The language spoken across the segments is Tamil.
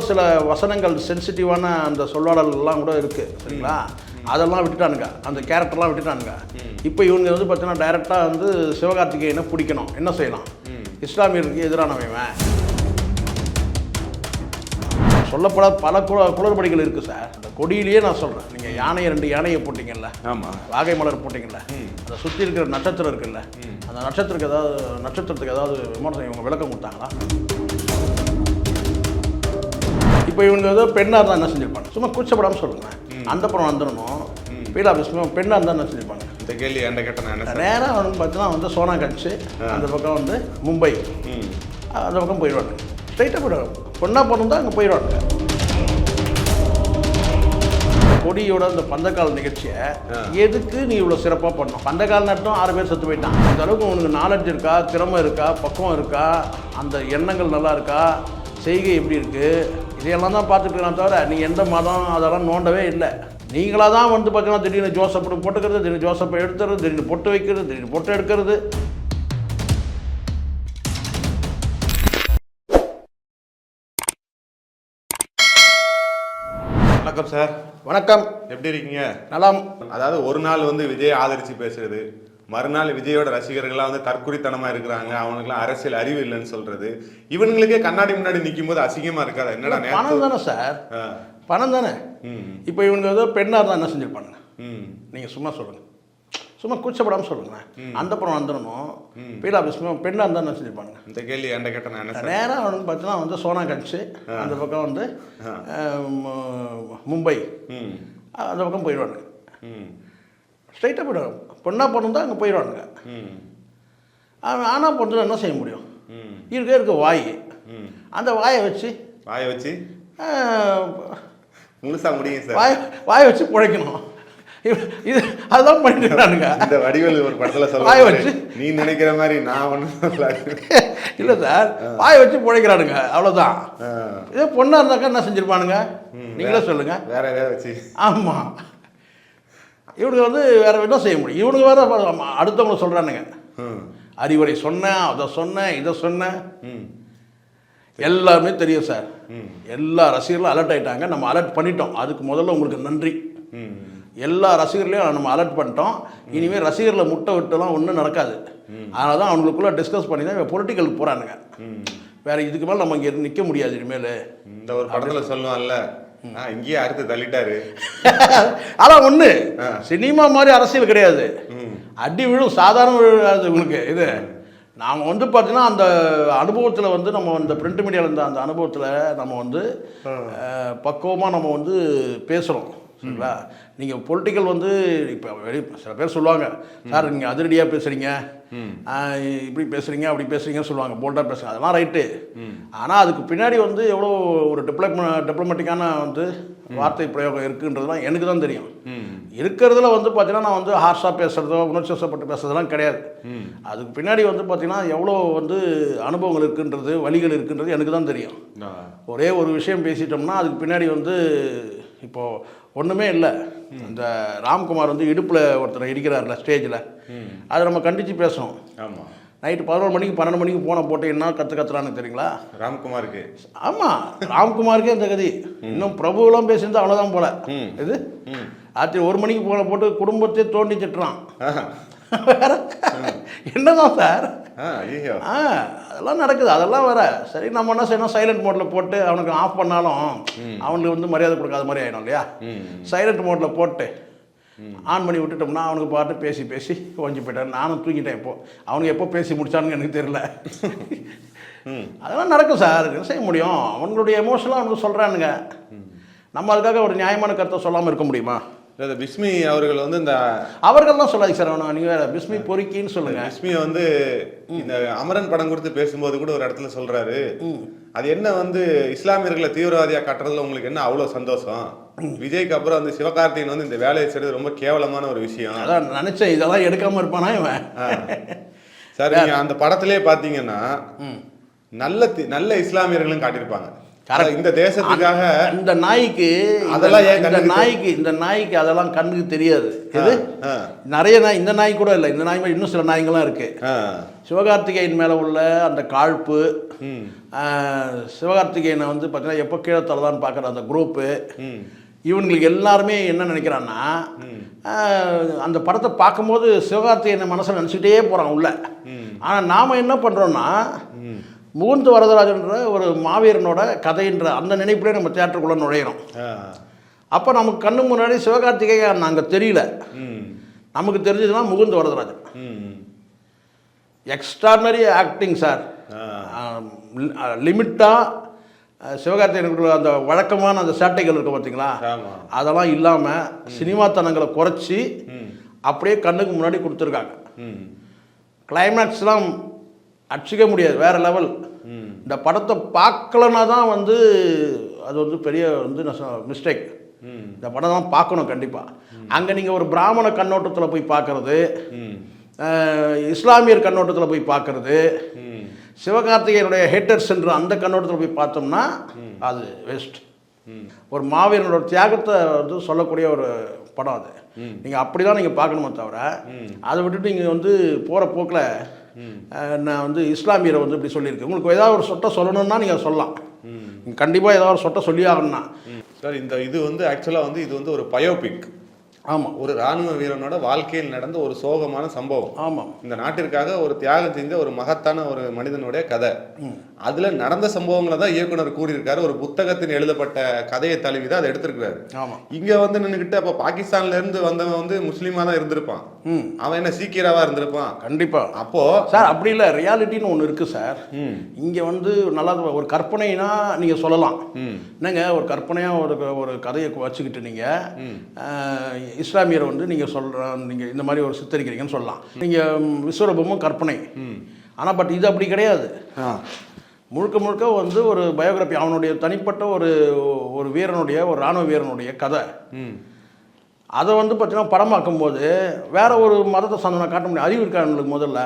சில வசனங்கள் சென்சிட்டிவான அந்த சொல்லாடல்லாம் கூட இருக்கு சரிங்களா? அதெல்லாம் விட்டுட்டானுங்க. அந்த கேரக்டர்லாம் விட்டுட்டானுங்க. இப்போ இவங்க வந்து பார்த்தீங்கன்னா டைரெக்டாக வந்து சிவகார்த்திகேயனை பிடிக்கணும். என்ன செய்யலாம்? இஸ்லாமியருக்கு எதிரானவன் இவன். சொல்லப்படாத பல குல குளறுபடிகள் இருக்குது சார். அந்த கொடியிலேயே நான் சொல்கிறேன் நீங்கள் யானையை ரெண்டு யானையை போட்டிங்கல்ல? ஆமா. வாகை மலர் போட்டிங்கல்ல? அதை சுற்றி இருக்கிற நட்சத்திரம் இருக்குல்ல? அந்த நட்சத்திரத்துக்கு ஏதாவது நட்சத்திரத்துக்கு ஏதாவது விமர்சனம் இவங்க விளக்கம் கொடுத்தாங்களா? இப்போ இவங்க ஏதோ பெண்ணாக இருந்தால் என்ன செஞ்சிருப்பாங்க? சும்மா கூச்சப்படாமல் சொல்லுங்க. அந்த படம் வந்துடணும். பீலா பிஸ்மம் பெண்ணாக இருந்தால் என்ன செஞ்சிருப்பாங்க? இந்த கேள்வி என்ன சார் நேராக வந்து பார்த்தீங்கன்னா வந்து சோனா கட்சி அந்த பக்கம் வந்து மும்பை. அந்த பக்கம் போயிடுவாங்க. ஸ்ட்ரைட்டாக போயிடுவாங்க. பொண்ணாக பிறந்தா அங்கே போயிடுவாங்க. கொடியோட அந்த பந்தக்கால் நிகழ்ச்சியை எதுக்கு நீ இவ்வளோ சிறப்பாக பண்ணணும்? பந்தக்கால் நட்டம் ஆறு பேர் செத்து போயிட்டான். அந்த அளவுக்கு உனக்கு நாலேஜ் இருக்கா? திறமை இருக்கா? பக்குவம் இருக்கா? அந்த எண்ணங்கள் நல்லா இருக்கா? செய்கை எப்படி இருக்கு? இதையெல்லாம் தான் இருக்கான் தவிர நீ எந்த மதம் அதெல்லாம் நோண்டவே இல்லை. நீங்களாக தான் வந்து பார்த்தீங்கன்னா திடீர்னு ஜோசப் போட்டுக்கிறது திடீர்னு ஜோசப்பை எடுத்துறது திடீர்னு பொட்டு வைக்கிறது திடீர்னு பொட்டு எடுக்கிறது. வணக்கம் சார். வணக்கம். எப்படி இருக்கீங்க? நலம். அதாவது ஒரு நாள் வந்து விஜய் ஆதரிச்சு பேசுறது. மறுநாள் விஜயோட ரசிகர்கள்லாம் வந்து தற்குறித்தனமா இருக்கிறாங்க. அவனுக்குலாம் அரசியல் அறிவு இல்லைன்னு சொல்றது. இவனுங்களுக்கே கண்ணாடி முன்னாடி நிற்கும் போது அசிங்கமா இருக்காதா? என்னடா பணம் தானே சார். பணம் தானே. இப்போ இவங்க ஏதோ பெண்ணாக இருந்தால் என்ன செஞ்சிருப்பாங்க ம். நீங்கள் சும்மா சொல்லுங்கள் சும்மா கூச்சப்படாமல் சொல்லுங்களேன் அந்த படம் வந்துடணும். பீலா பிஸ்மம் பெண்ணாக இருந்தால் என்ன செஞ்சிருப்பாங்க இந்த கேள்வி என்கிட்ட கேட்ட நான். என்ன சார்? நேராக வந்து பார்த்தீங்கன்னா வந்து சோனா கட்சி அந்த பக்கம் வந்து மும்பை. அந்த பக்கம் போயிடுவாங்க ஸ்ட்ரைட்டாக போயிடுவாங்க. பொண்ணாக பிறந்தா அங்கே போயிடுவானுங்க. ம். ஆனால் பிறந்தா என்ன செய்ய முடியும்? இருக்க இருக்க வாய். ம். அந்த வாயை வச்சு வாயை வச்சு? அஹ், முழுசா முடியும் சார். வாய் வாயை வச்சு பிழைக்கணும் இது- அதுதான் பண்ணிட்டு இருக்கானுங்க. இந்த வடிவேல் ஒரு படத்துல வாயை சொல்ல வச்சு. நீ நினைக்கிற மாதிரி நான் ஒன்றும் இல்லை சார் வாயை வச்சு பிழைக்கிறானுங்க அவ்வளோதான் இதே பொண்ணாக இருந்தாக்கா என்ன செஞ்சுருப்பானுங்க? நீங்களே சொல்லுங்க. வேற எதாவது வச்சு. ஆமாம் இவனுக்கு வந்து வேற என்ன செய்ய முடியும்? இவனுக்கு வேற அடுத்தவங்கள சொல்கிறானுங்க அறிவுரை சொன்னேன் அதை சொன்னேன் இதை சொன்னேன் ம். எல்லாருமே தெரியும் சார். ம். எல்லா ரசிகர்களும் அலர்ட் ஆயிட்டாங்க. நம்ம அலர்ட் பண்ணிட்டோம். அதுக்கு முதல்ல உங்களுக்கு நன்றி. எல்லா ரசிகர்களையும் நம்ம அலர்ட் பண்ணிட்டோம். இனிமேல் ரசிகர்களை முட்டை விட்டுலாம் ஒன்றும் நடக்காது. அதனால தான் அவங்களுக்குள்ள டிஸ்கஸ் பண்ணி தான் பொலிட்டிக்கல் போகிறானுங்க ம். வேற இதுக்கு மேலே நம்ம இங்கே நிற்க முடியாது இனிமேல். இந்த ஒரு படத்துல சொல்லுவான்ல இங்கேயே அறுத்து தள்ளிட்டாரு. ஆனால் ஒன்று சினிமா மாதிரி அரசியல் கிடையாது. அடி விழும் சாதாரண விழாது உங்களுக்கு இது. நாம் வந்து பார்த்தீங்கன்னா அந்த அனுபவத்தில் வந்து நம்ம இந்த பிரிண்ட் மீடியாவில் இருந்த அந்த அனுபவத்தில் நம்ம வந்து பக்குவமாக நம்ம வந்து பேசுகிறோம் சரிங்களா? நீங்கள் பொலிட்டிக்கல் வந்து இப்போ வெளி சில பேர் சொல்லுவாங்க சார் நீங்கள் அதிரடியாக பேசுகிறீங்க இப்படி பேசுகிறீங்க அப்படி பேசுகிறீங்கன்னு சொல்லுவாங்க போல்டாக பேசுங்க அதெல்லாம் ரைட்டு ஆனால் அதுக்கு பின்னாடி வந்து எவ்வளோ ஒரு டிப்ளம டிப்ளமேட்டிக்கான வந்து வார்த்தை பிரயோகம் இருக்குன்றதுலாம் எனக்கு தான் தெரியும். இருக்கிறதுல வந்து பார்த்தீங்கன்னா நான் வந்து ஹார்ஷாக பேசுகிறதோ உணர்ச்சி வசப்பட்டு பேசுறதெல்லாம் கிடையாது. அதுக்கு பின்னாடி வந்து பார்த்தீங்கன்னா எவ்வளோ வந்து அனுபவங்கள் இருக்குன்றது வழிகள் இருக்குன்றது எனக்கு தான் தெரியும். ஒரே ஒரு விஷயம் பேசிட்டோம்னா அதுக்கு பின்னாடி வந்து இப்போது ஒன்றுமே இல்லை. இந்த ராம்குமார் வந்து இடுப்பில் ஒருத்தர் இடிக்கிறார்ல ஸ்டேஜில் அதை நம்ம கண்டித்து பேசணும். ஆமா. நைட்டு பதினோரு மணிக்கு பன்னெண்டு மணிக்கு போன போட்டு என்ன கற்று கத்துறான்னு தெரியுங்களா? ராம்குமாருக்கு. ஆமாம் ராம்குமாருக்கே இந்த கதி. இன்னும் பிரபுவெல்லாம் பேசியிருந்தா அவ்வளோதான் போல. இது. ராத்திரி ஒரு மணிக்கு போன போட்டு குடும்பத்தை தோண்டி திட்டுறான். என்னதான் சார்? அதெல்லாம் நடக்குது. அதெல்லாம் வேற. சரி நம்ம என்ன செய்யணும்? சைலண்ட் மோட்டில் போட்டு அவனுக்கு ஆஃப் பண்ணாலும் அவனுக்கு வந்து மரியாதை கொடுக்காத மாதிரி ஆயிடும் இல்லையா? சைலண்ட் மோட்டில் போட்டு ஆன் பண்ணி விட்டுட்டோம்னா அவனுக்கு பாட்டு பேசி பேசி கொஞ்சம் போயிட்டான் நானும் தூங்கிட்டேன் இப்போ. அவனுக்கு எப்போ பேசி முடிச்சானுங்க எனக்கு தெரியல. அதெல்லாம் நடக்கும் சார். என்ன செய்ய முடியும்? அவங்களுடைய எமோஷனலாக அவனுக்கு சொல்கிறானுங்க நம்ம அதுக்காக ஒரு நியாயமான கருத்தை சொல்லாமல் இருக்க முடியுமா? இந்த பிஸ்மி அவர்கள் வந்து இந்த அவர்கள் தான் சொல்லாதீங்க சார் அவனை நீங்கள் வேறு பிஸ்மி பொறுக்கின்னு சொல்லுங்கள் பிஸ்மியை வந்து இந்த அமரன் படம் குறித்து பேசும்போது கூட ஒரு இடத்துல சொல்றாரு. அது என்ன வந்து இஸ்லாமியர்களை தீவிரவாதியா காட்டுறதுல உங்களுக்கு என்ன அவ்வளவு சந்தோஷம்? விஜய்க்கு அப்புறம் வந்து சிவகார்த்திகேயன் வந்து இந்த வேலையை செய்யறது ரொம்ப கேவலமான ஒரு விஷயம். அதான் நினச்சேன் இதெல்லாம் எடுக்காமல் இருப்பானா இவன். சார் அந்த படத்திலே பாத்தீங்கன்னா நல்ல தி- நல்ல இஸ்லாமியர்களும் காட்டியிருப்பாங்க. இந்த தேசத்துக்காக இந்த நாய்க்கு அதெல்லாம் இந்த நாய்க்கு இந்த நாய்க்கு அதெல்லாம் கண்ணுக்கு தெரியாது. இது நிறைய நாய் இந்த நாய் கூட இல்லை. இந்த நாய் மாதிரி இன்னும் சில நாய்ங்களாம் இருக்கு. சிவகார்த்திகேயன் மேலே உள்ள அந்த காழ்ப்பு சிவகார்த்திகேயனை வந்து பார்த்தீங்கன்னா எப்போ கீழே தள்ளலான்னு பார்க்குற அந்த குரூப்பு இவங்களுக்கு எல்லாருமே என்ன நினைக்கிறான்னா அந்த படத்தை பார்க்கும்போது சிவகார்த்திகேயனை மனசில் நினச்சிக்கிட்டே போகிறான் உள்ள. ஆனால் நாம் என்ன பண்ணுறோன்னா ம். முகுந்த் வரதராஜன்ற ஒரு மாவீரனோட கதைன்ற அந்த நினைப்பிலே நம்ம தேட்டருக்குள்ளே நுழையிறோம். அப்போ நமக்கு கண்ணு முன்னாடி சிவகார்த்திகேயன் அங்கே தெரியல. நமக்கு தெரிஞ்சதுன்னா முகுந்த் வரதராஜன். ம், எக்ஸ்ட்ரானரி ஆக்டிங் சார் லிமிட்டாக சிவகார்த்திகேயனுக்கு அந்த வழக்கமான அந்த சேட்டைகள் இருக்கும் பார்த்தீங்களா அதெல்லாம் இல்லாமல் சினிமாத்தனங்களை குறைச்சி அப்படியே கண்ணுக்கு முன்னாடி கொடுத்துருக்காங்க. கிளைமேக்ஸ்லாம் அடிச்சிக்க முடியாது வேற லெவல் இந்த படத்தை பார்க்கலனா தான் வந்து அது வந்து பெரிய வந்து மிஸ்டேக் இந்த படம் தான் பார்க்கணும் கண்டிப்பாக அங்கே நீங்கள் ஒரு பிராமண கண்ணோட்டத்தில் போய் பார்க்கறது இஸ்லாமியர் கண்ணோட்டத்தில் போய் பார்க்கறது சிவகார்த்திகேயனுடைய ஹேட்டர்ஸ் என்று அந்த கண்ணோட்டத்தில் போய் பார்த்தோம்னா அது வேஸ்ட் ஒரு மாவீரனோட தியாகத்தை வந்து சொல்லக்கூடிய ஒரு படம் அது. நீங்கள் அப்படி தான் நீங்கள் பார்க்கணுமே தவிர அதை விட்டுட்டு நீங்கள் வந்து போகிற போக்கில் நான் வந்து இஸ்லாமியரை வந்து இப்படி சொல்லியிருக்கேன் உங்களுக்கு ஏதாவது ஒரு சொட்டை சொல்லணும்னா நீங்கள் சொல்லலாம். கண்டிப்பாக ஏதாவது ஒரு சொட்டை சொல்லி ஆகணும்னா. சார் இந்த இது வந்து ஆக்சுவலா வந்து இது வந்து ஒரு பயோபிக் ஆமாம் ஒரு ராணுவ வீரனோட வாழ்க்கையில் நடந்த ஒரு சோகமான சம்பவம். ஆமாம். இந்த நாட்டிற்காக ஒரு தியாகம் செஞ்ச ஒரு மகத்தான ஒரு மனிதனுடைய கதை. அதுல நடந்த சம்பவங்களை தான் இயக்குனர் கூறியிருக்காரு. ஒரு புத்தகத்தில் எழுதப்பட்ட கதையை தழுவி தான் அதை எடுத்திருக்கிறாரு. ஆமாம் இங்க வந்து நின்னுக்கிட்டு அப்ப பாகிஸ்தான்ல இருந்து வந்தவன் வந்து முஸ்லீமா தான் இருந்திருப்பான். ம். அவன் என்ன சீக்கியராவா இருந்திருப்பான். கண்டிப்பாக அப்போ சார் அப்படி இல்லை. ரியாலிட்டின்னு ஒன்று இருக்குது சார். இங்கே வந்து நல்லா ஒரு கற்பனைனா நீங்கள் சொல்லலாம். என்னங்க? ஒரு கற்பனையாக ஒரு ஒரு கதையை வச்சுக்கிட்டு. நீங்கள் இஸ்லாமியரை வந்து நீங்கள் சொல்கிற நீங்கள் இந்த மாதிரி ஒரு சித்தரிக்கிறீங்கன்னு சொல்லலாம். நீங்கள் விஸ்வரூபமும் கற்பனை. ஆனால் பட் இது அப்படி கிடையாது. முழுக்க முழுக்க வந்து ஒரு பயோகிராஃபி அவனுடைய தனிப்பட்ட ஒரு ஒரு வீரனுடைய ஒரு இராணுவ வீரனுடைய கதை. அதை வந்து பார்த்தீங்கன்னா படமாக்கும் போது வேற ஒரு மதத்தை சார்ந்தவனை காட்ட முடியும் அறிவு இருக்கா நம்மளுக்கு முதல்ல.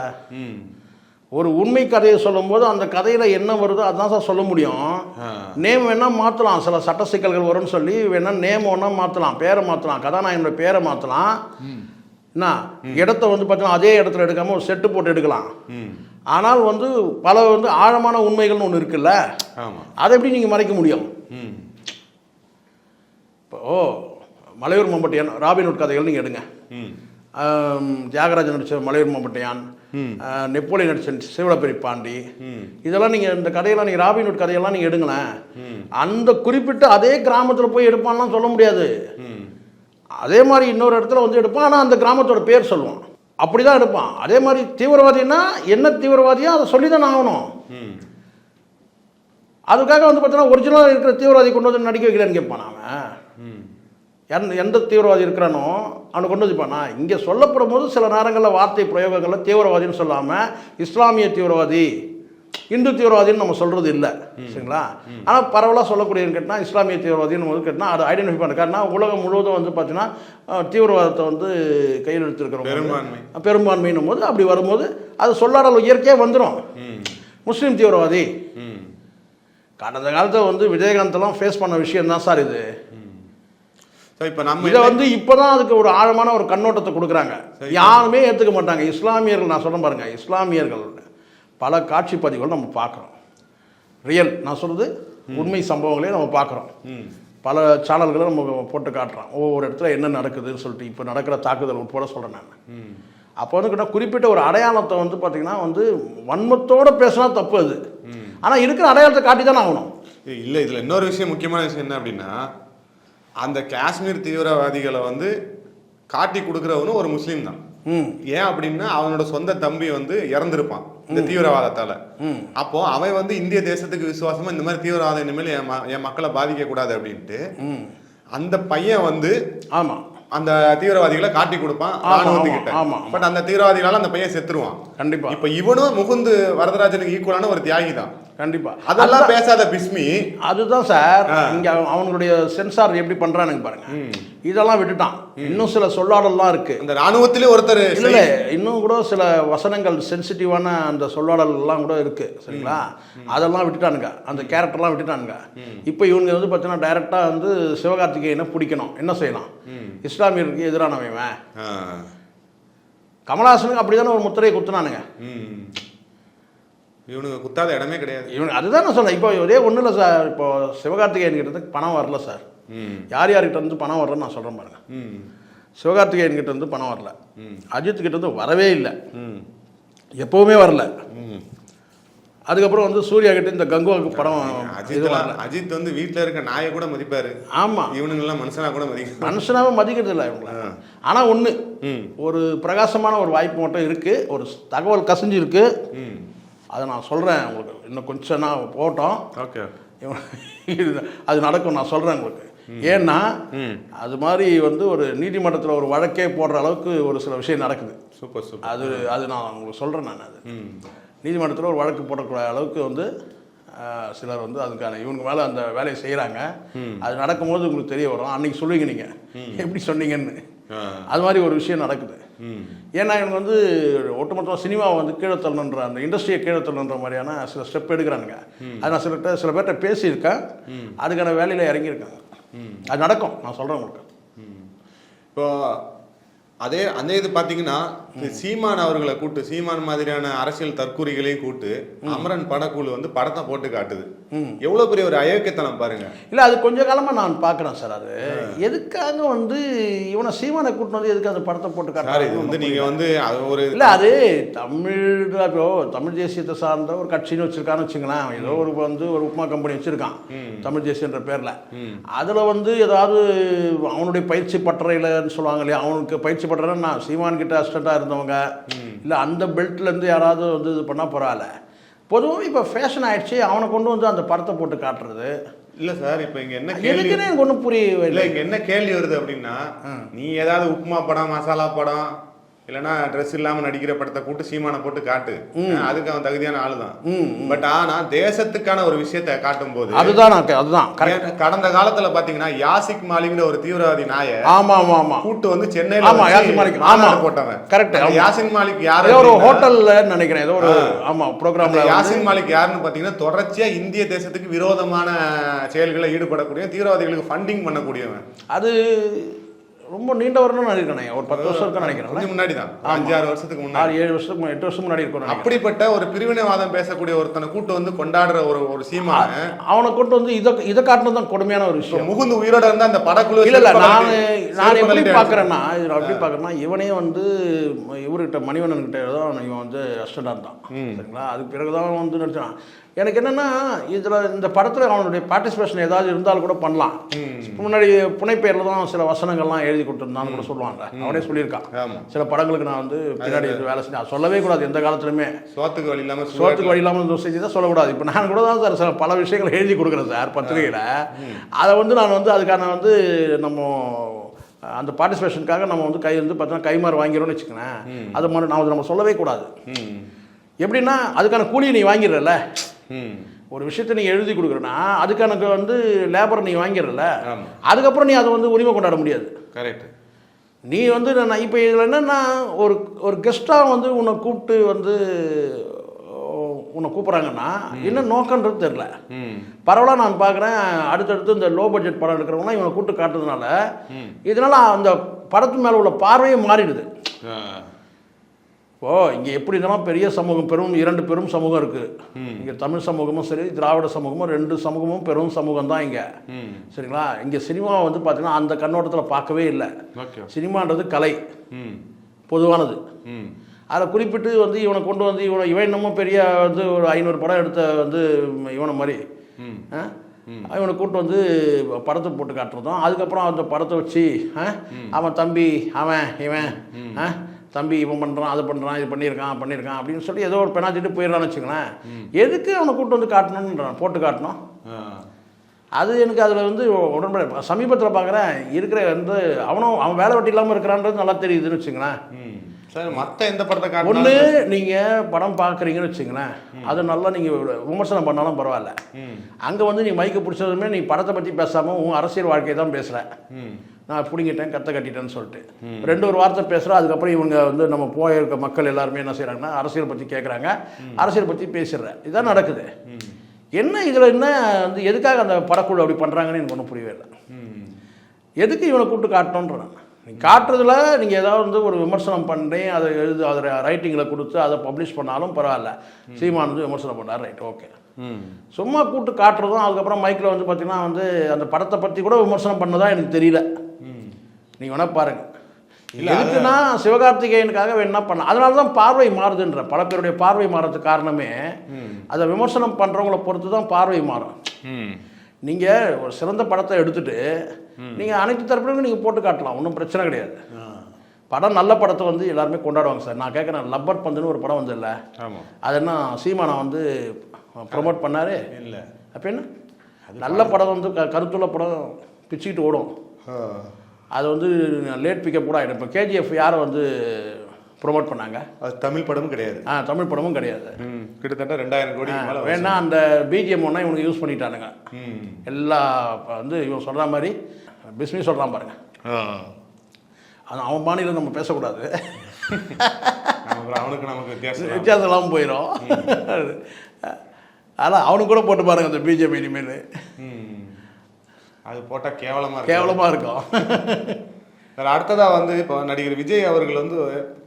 ஒரு உண்மை கதையை சொல்லும்போது அந்த கதையில் என்ன வருதோ அதான் சார் சொல்ல முடியும். நேம் வேணா மாற்றலாம் சில சட்ட சிக்கல்கள் வரும்னு சொல்லி வேணா நேம் வேணா மாற்றலாம் பேரை மாற்றலாம் கதாநாயகனோட பேரை மாற்றலாம் என்ன? இடத்த வந்து பார்த்தீங்கன்னா அதே இடத்துல எடுக்காமல் ஒரு செட்டு போட்டு எடுக்கலாம். ஆனால் வந்து பல வந்து ஆழமான உண்மைகள்னு ஒன்று இருக்குல்ல? அதை எப்படி நீங்கள் மறைக்க முடியும்? இப்போ மலையூர் மம்பட்டியான் ராபின்வுட் கதைகள் நீங்கள் எடுங்க. தியாகராஜன் நடித்த மலையூர் மம்பட்டியான் நெப்போலியன் நடித்த சிவலப்பெரி பாண்டி. இதெல்லாம் நீங்கள் இந்த கதையெல்லாம் நீங்கள் ராபின்வுட் கதையெல்லாம் நீங்கள் எடுங்களேன். அந்த குறிப்பிட்ட அதே கிராமத்தில் போய் எடுப்பான்லாம் சொல்ல முடியாது. அதே மாதிரி இன்னொரு இடத்துல வந்து எடுப்பான் ஆனால் அந்த கிராமத்தோட பேர் சொல்லுவான். அப்படி தான் எடுப்பான் அதே மாதிரி தீவிரவாதின்னா என்ன தீவிரவாதியோ அதை சொல்லி தான் ஆகணும். அதுக்காக வந்து பார்த்தீங்கன்னா ஒரிஜினலாக இருக்கிற தீவிரவாதி கொண்டு வந்து நடிக்க வைக்கிறேன்னு கேட்பான் அவன். எந்த தீவிரவாதி இருக்கிறானோ அவனை கொண்டு வந்துப்பானா இங்கே சொல்லப்படும் போது சில நேரங்களில் வார்த்தை பிரயோகங்களில் தீவிரவாதின்னு சொல்லாமல் இஸ்லாமிய தீவிரவாதி இந்து தீவிரவாதின்னு நம்ம சொல்கிறது இல்லை. சரிங்களா? ஆனால் பரவலாக சொல்லக்கூடியன்னு கேட்டால் இஸ்லாமிய தீவிரவாதின்னு போது கேட்டால் அதை ஐடென்டிஃபை பண்ண காரணம் உலகம் முழுவதும் வந்து பார்த்தீங்கன்னா தீவிரவாதத்தை வந்து கையில் எடுத்துருக்கிறோம் பெரும்பான்மை. பெரும்பான்மைன்னும் போது அப்படி வரும்போது அது சொல்லாடல் இயற்கையாக வந்துடும். முஸ்லீம் தீவிரவாதி. கடந்த காலத்தில் வந்து விஜயகாந்தெல்லாம் ஃபேஸ் பண்ண விஷயம் தான் சார் இது. இப்ப நம்ம இதை வந்து இப்போதான் அதுக்கு ஒரு ஆழமான ஒரு கண்ணோட்டத்தை கொடுக்குறாங்க. யாருமே ஏற்றுக்க மாட்டாங்க. இஸ்லாமியர்கள் நான் சொல்ல பாருங்க. இஸ்லாமியர்கள் பல காட்சி பதிவுகள் நம்ம பார்க்குறோம். ரியல் நான் சொல்கிறது உண்மை சம்பவங்களே நம்ம பார்க்குறோம். பல சேனல்களை நம்ம போட்டு காட்டுறோம். ஒவ்வொரு இடத்துல என்ன நடக்குதுன்னு சொல்லிட்டு இப்போ நடக்கிற தாக்குதல் உட்பட சொல்கிறேன் நான். அப்போ வந்து கிட்ட குறிப்பிட்ட ஒரு அடையாளத்தை வந்து பார்த்தீங்கன்னா வந்து வன்மத்தோடு பேசினா தப்பு அது. ஆனால் இருக்கிற அடையாளத்தை காட்டி தானே ஆகணும் இல்லை இதில் இன்னொரு விஷயம் முக்கியமான விஷயம் என்ன அப்படின்னா அந்த காஷ்மீர் தீவிரவாதிகளை வந்து காட்டி கொடுக்குறவனும் ஒரு முஸ்லீம் தான். ஏன் அப்படின்னா அவனோட சொந்த தம்பி வந்து இறந்திருப்பான் இந்த தீவிரவாதத்தால. ம். அப்போ அவன் வந்து இந்திய தேசத்துக்கு விசுவாசமா இந்த மாதிரி தீவிரவாதம் இனிமேல் என் மக்களை பாதிக்க கூடாது அப்படின்ட்டு ம். அந்த பையன் வந்து ஆமாம் அந்த தீவிரவாதிகளை காட்டி கொடுப்பான் ஆமா, ராணுவத்துக்கிட்ட. ஆமா, ஆமா. பட் அந்த தீவிரவாதிகளால அந்த பையன் செத்துருவான். கண்டிப்பாக இப்ப இவனும் முகுந்து வரதராஜனுக்கு ஈக்குவலான ஒரு தியாகி தான் கண்டிப்பா. அதெல்லாம் பேசாத பிஸ்மி. அதுதான் சார். இங்க அவ- அவனுடைய சென்சார் எப்படி பண்றானுங்க பாருங்க. இதெல்லாம் விட்டுட்டான். இன்னும் சில சொல்லாடல்லாம் இருக்கு. அந்த ராணுவத்திலே ஒருத்தர் இல்ல இன்னும் கூட சில வசனங்கள் சென்சிட்டிவான அந்த சொல்லாடல்லாம் கூட இருக்கு சரிங்களா? அதெல்லாம் விட்டுட்டானுங்க. அந்த கேரக்டர்லாம் விட்டுட்டானுங்க. இப்போ இவங்க வந்து பார்த்தீங்கன்னா டைரக்டா வந்து சிவகார்த்திகேயனை பிடிக்கணும். என்ன செய்யலாம்? இஸ்லாமியருக்கு எதிரானவன். கமலஹாசனுக்கு அப்படிதானே ஒரு முத்திரையை குத்துனானுங்க. ம். இவனுங்க குத்தாத இடமே கிடையாது. இவன் அதுதான் நான் சொன்னேன் இப்போ ஒரே ஒன்றும் இல்லை சார் இப்போ சிவகார்த்திகேயன் கிட்ட இருந்து பணம் வரல சார். யார் யார்கிட்ட இருந்து பணம் வரலன்னு நான் சொல்கிறேன் பாருங்க. சிவகார்த்திகேயன் கிட்ட இருந்து பணம் வரல. அஜித் கிட்ட இருந்து வரவே இல்லை. ம். எப்பவுமே வரல. ம். அதுக்கப்புறம் வந்து சூர்யா கிட்ட இந்த கங்குவாக்கு படம் அஜித் அஜித் வந்து வீட்ல இருக்க நாயை கூட மதிப்பாரு. ஆமாம் இவனுங்க எல்லாம் மனுஷனா கூட மதிக்க மனுஷனாவே மதிக்கிறது இல்லை இவங்கள. ஆனால் ஒன்று. ஒரு பிரகாசமான ஒரு வாய்ப்பு மட்டும் இருக்குது ஒரு தகவல் கசிஞ்சு இருக்கு ம். அதை நான் சொல்கிறேன் உங்களுக்கு. இன்னும் கொஞ்சம் நான் போட்டோம். ஓகே. அது நடக்கும் நான் சொல்கிறேன் உங்களுக்கு. ஏன்னா. அது மாதிரி வந்து ஒரு நீதிமன்றத்தில் ஒரு வழக்கே போடுற அளவுக்கு ஒரு சில விஷயம் நடக்குது. Super super. அது அது நான் உங்களுக்கு சொல்கிறேன் நான் அது. நீதிமன்றத்தில் ஒரு வழக்கு போடக்கூடிய அளவுக்கு வந்து சிலர் வந்து அதுக்கான இவங்க மேலே அந்த வேலையை செய்கிறாங்க அது நடக்கும்போது உங்களுக்கு தெரிய வரும். அன்னைக்கு சொல்லுவீங்க நீங்கள் எப்படி சொன்னீங்கன்னு. அது மாதிரி ஒரு விஷயம் நடக்குது. ஏன்னா இவங்க வந்து ஒட்டுமொத்தமாக சினிமாவை வந்து கீழே தள்ளணுன்ற அந்த இண்டஸ்ட்ரியை கீழே தள்ளணுன்ற மாதிரியான சில ஸ்டெப் எடுக்கிறானுங்க. அது நான் சில சில பேர்கிட்ட பேசியிருக்கேன். அதுக்கான வேலையில் இறங்கியிருக்காங்க. அது நடக்கும். நான் சொல்கிறேன் உங்களுக்கு. இப்போ அதே அந்த இது பாத்தீங்கன்னா இந்த சீமான் அவர்களை கூட்டு சீமான் மாதிரியான அரசியல் தற்கூறிகளையும் கூட்டு அமரன் படக்குழு வந்து படத்தை போட்டு காட்டுது. எவ்வளவு பெரிய ஒரு அயோக்கியத்தனம் பாருங்க. இல்லை அது கொஞ்ச காலமாக நான் பார்க்குறேன் சார் அது. எதுக்காக வந்து இவனை சீமானை கூட்டிட்டு வந்து எதுக்கு அந்த படத்தை போட்டு சார் இது வந்து நீங்க வந்து அது ஒரு இல்லை அது தமிழ் இப்போ தமிழ் தேசியத்தை சார்ந்த ஒரு கட்சின்னு வச்சிருக்கான்னு வச்சுங்களேன். ஏதோ ஒரு வந்து ஒரு உப்மா கம்பெனி வச்சிருக்கான். தமிழ் தேசியன்ற பேரில். அதில் வந்து ஏதாவது அவனுடைய பயிற்சி பட்டறையிலன்னு சொல்லுவாங்க இல்லையா? அவனுக்கு பயிற்சி பட்டறைன்னா சீமான் கிட்ட அசிஸ்டண்ட்டாக இருந்தவங்க. இல்லை அந்த பெல்ட்லேருந்து யாராவது வந்து இது பண்ணால் பரவாயில்ல பொதுவாக இப்போ ஃபேஷன் ஆயிடுச்சு அவனை கொண்டு வந்து அந்த படத்தை போட்டு காட்டுறது. இல்ல சார் இப்ப இங்க என்ன கேள்வி எனக்கு ஒன்றும் புரியவே இல்ல. இல்லை இங்க என்ன கேள்வி வருது அப்படின்னா நீ ஏதாவது உப்புமா படம் மசாலா படம் இல்லைன்னா ட்ரெஸ் இல்லாம நடிக்கிற படத்தை கூட்டு சீமானை போட்டு காட்டு. அதுக்கு அவன் தகுதியான ஆளுதான் பட் ஆனா தேசத்துக்கான ஒரு விஷயத்தை காட்டும் போது அதுதான் அதுதான் கரெக்ட் கடந்த காலத்துல பாத்தீங்கன்னா யாசிக் மாலிக்ங்கிற ஒரு தீவிரவாதி நாய ஆமாம் ஆமாம் ஆமாம் கூட்டு வந்து சென்னையில ஆமா, யாசிக் மாலிக். ஆமா. போட்டவன். ஆமா. யாசிக் மாலிக் யாரு ஒரு ஹோட்டல்ல நினைக்கிறேன் ஏதோ ஒரு ஆமா ப்ரோக்ராம்ல யாசின் மாலிக் யாருன்னு பாத்தீங்கன்னா தொடர்ச்சியா இந்திய தேசத்துக்கு விரோதமான செயல்களை ஈடுபடக்கூடிய தீவிரவாதிகளுக்கு ஃபண்டிங் பண்ணக்கூடியவன். அது ரொம்ப நீண்ட வருடம் நினைக்கிறேன் ஒரு பத்து வருஷம் இருக்கும் நினைக்கிறேன் முன்னாடி தான் அஞ்சு ஆறு வருஷத்துக்கு முன்னாடி. ஏழு வருஷத்துக்கு எட்டு வருஷம் முன்னாடி இருக்கும். அப்படிப்பட்ட ஒரு பிரிவினைவாதம் பேசக்கூடிய ஒருத்தனை கூட்டு வந்து கொண்டாடுற ஒரு ஒரு சீமான அவனை கொண்டு வந்து இதை இதை காட்டினது தான் கொடுமையான ஒரு விஷயம். முகுந்து உயிரோட இருந்தா அந்த படக்குழு இல்ல இல்ல நான் நான் எப்படி பார்க்குறேன்னா இது நான் எப்படி பார்க்குறேன்னா இவனே வந்து இவர்கிட்ட மணிவண்ணன் கிட்ட தான் இவன் வந்து அசிஸ்டண்டாக இருந்தான் சரிங்களா? அதுக்கு பிறகு தான் வந்து நடிச்சான். எனக்கு என்னன்னா இதுல இந்த படத்துல அவனுடைய பார்ட்டிசிபேஷன் ஏதாவது இருந்தாலும் கூட பண்ணலாம். முன்னாடி புனைப்பெயரில் தான் சில வசனங்கள்லாம் எழுதி கொடுத்துருந்தான்னு கூட சொல்லுவாங்க. அவனே சொல்லியிருக்கான் சில படங்களுக்கு நான் வந்து பின்னாடி வேலை செஞ்சேன் சொல்லவே கூடாது எந்த காலத்துலையுமே சோத்துக்கு வழி இல்லாம சோத்துக்கு வழி இல்லாமல் செஞ்சு தான் சொல்லக்கூடாது. இப்போ நான் கூட தான் சார் சில பல விஷயங்கள் எழுதி கொடுக்குறேன் சார் பத்திரிகையில். அதை வந்து நான் வந்து அதுக்கான வந்து நம்ம அந்த பார்ட்டிசிபேஷனுக்காக நம்ம வந்து கை வந்து பார்த்தோன்னா கைமாறு வாங்கிறோம்னு வச்சுக்கோங்களேன். அது மாதிரி நான் நம்ம சொல்லவே கூடாது. எப்படின்னா அதுக்கான கூலியை நீ வாங்கிடுறல. ஒரு விஷயத்தை நீ எழுதி கொடுக்குறேன்னா அதுக்கான வந்து லேபர் நீ வாங்கிடுறல ஆமா. அதுக்கப்புறம் நீ அதை வந்து உரிமை கொண்டாட முடியாது. கரெக்ட் நீ வந்து நான் இப்போ இதில் என்னென்னா ஒரு ஒரு கெஸ்ட்டாக வந்து உன்னை கூப்பிட்டு வந்து உன்னை கூப்பிட்றாங்கன்னா என்ன நோக்கன்றது தெரில பரவாயில்ல நான் பார்க்குறேன். அடுத்தடுத்து இந்த லோ பட்ஜெட் படம் எடுக்கிறவங்களாம் இவனை கூப்பிட்டு காட்டுறதுனால இதனால் அந்த படத்து மேலே உள்ள பார்வையே மாறிடுது. ஆ. இப்போ இங்கே எப்படி இருந்தாலும் பெரிய சமூகம் பெரும் இரண்டு பெரும் சமூகம் இருக்குது இங்கே தமிழ் சமூகமும் சரி திராவிட சமூகமும் ரெண்டு சமூகமும் பெரும் சமூகம் தான் இங்கே சரிங்களா? இங்கே சினிமாவை வந்து பார்த்தீங்கன்னா அந்த கண்ணோட்டத்தில் பார்க்கவே இல்லை. சினிமான்றது கலை. பொதுவானது. அதில் குறிப்பிட்டு வந்து இவனை கொண்டு வந்து இவனை இவன் இன்னமும் பெரிய வந்து ஒரு ஐநூறு படம் எடுத்த வந்து இவனை மாதிரி? இவனை கூட்டு வந்து படத்தை போட்டு காட்டுறதும் அதுக்கப்புறம் அந்த படத்தை வச்சு? அவன் தம்பி அவன் இவன்? தம்பி இவன் பண்ணுறான் அதை பண்ணுறான் இது பண்ணியிருக்கான் பண்ணியிருக்கான் அப்படின்னு சொல்லி ஏதோ ஒரு பெனாச்சிட்டு போயிடறான்னு வச்சுங்களேன் எதுக்கு அவனை கூட்டு வந்து காட்டணுன்றான் போட்டு காட்டணும். அது எனக்கு அதில் வந்து உடன்பட சமீபத்தில் பார்க்குறேன் இருக்கிற வந்து அவனும் அவன் வேலை வெட்டி இல்லாமல் இருக்கிறான்றது நல்லா தெரியுதுன்னு வச்சுங்களேன் சார் மத்த எந்த படத்தை ஒன்று காட்டினாலும் நீங்கள் படம் பார்க்குறீங்கன்னு வச்சுங்களேன் அது நல்லா நீங்கள் விமர்சனம் பண்ணாலும் பரவாயில்ல. அங்கே வந்து நீ மைக்கு பிடிச்சதுமே நீ படத்தை பற்றி பேசாமல் உன் அரசியல் வாழ்க்கையை தான் பேசுகிற ம், நான் பிடிங்கிட்டேன் கத்த கட்டிட்டேன்னு சொல்லிட்டு. ரெண்டு ஒரு வார்த்தை பேசுகிறோம் அதுக்கப்புறம் இவங்க வந்து நம்ம போயிருக்க மக்கள் எல்லாருமே என்ன செய்கிறாங்கன்னா அரசியல் பற்றி கேட்குறாங்க அரசியல் பற்றி பேசிடுறேன். இதான் நடக்குது. என்ன இதில் என்ன வந்து எதுக்காக அந்த படக்குழு அப்படி பண்ணுறாங்கன்னு எனக்கு ஒன்றும் புரியவே இல்லை. எதுக்கு இவனை கூப்பிட்டு காட்டணுன்றேன் நீ காட்டுறதுல நீங்கள் ஏதாவது வந்து ஒரு விமர்சனம் பண்ணி அதை எழுது அதை ரைட்டிங்கில் கொடுத்து அதை பப்ளிஷ் பண்ணாலும் பரவாயில்ல. சீமான் வந்து விமர்சனம் பண்ணார் ரைட் ஓகே. சும்மா கூப்பிட்டு காட்டுறதும் அதுக்கப்புறம் மைக்கில் வந்து பார்த்தீங்கன்னா வந்து அந்த படத்தை பற்றி கூட விமர்சனம் பண்ணதா எனக்கு தெரியல. நீங்கள் வேணால் பாருங்க. இல்ல, சிவகார்த்திகேயனுக்காக வேணா பண்ண அதனால தான் பார்வை மாறுதுன்ற பல பேருடைய பார்வை மாறதுக்கு காரணமே அதை விமர்சனம் பண்ணுறவங்கள பொறுத்து தான் பார்வை மாறும். நீங்கள் ஒரு சிறந்த படத்தை எடுத்துட்டு நீங்கள் அனைத்து தரப்பிலும் நீங்கள் போட்டு காட்டலாம் ஒன்றும் பிரச்சனை கிடையாது. படம் நல்ல படத்தை வந்து எல்லாருமே கொண்டாடுவாங்க சார். நான் கேட்குறேன் லப்பர் பந்துன்னு ஒரு படம் வந்து இல்லை அது என்ன சீமானா வந்து ப்ரொமோட் பண்ணாரு? இல்ல. அப்போ என்ன? நல்ல படம். வந்து க கருத்துள்ள படம் பிச்சுக்கிட்டு ஓடும். அது வந்து லேட் பிக்கப் கூட ஆகிடும் இப்போ கேஜிஎஃப் யாரை வந்து ப்ரொமோட் பண்ணாங்க அது தமிழ் படமும் கிடையாது ஆ தமிழ் படமும் கிடையாது. கிட்டத்தட்ட ரெண்டாயிரம் கோடி. வேணா அந்த பிஜிஎம் ஒன்றா இவனுக்கு யூஸ் பண்ணிட்டானுங்க. எல்லா வந்து இவன் சொல்கிற மாதிரி பிஸ்மி சொல்கிறான் பாருங்க. அது அவன் பாணியில் நம்ம பேசக்கூடாது அவனுக்கு நமக்கு வித்தியாசம் வித்தியாசம் இல்லாமல் போயிடும் அதனால் அவனுக்கு கூட போட்டு பாருங்க அந்த பிஜேபி இனிமேல். அது போட்டா கேவலமா இருக்கு? கேவலமாக இருக்கும் சார் அடுத்ததா வந்து இப்போ நடிகர் விஜய் அவர்கள் வந்து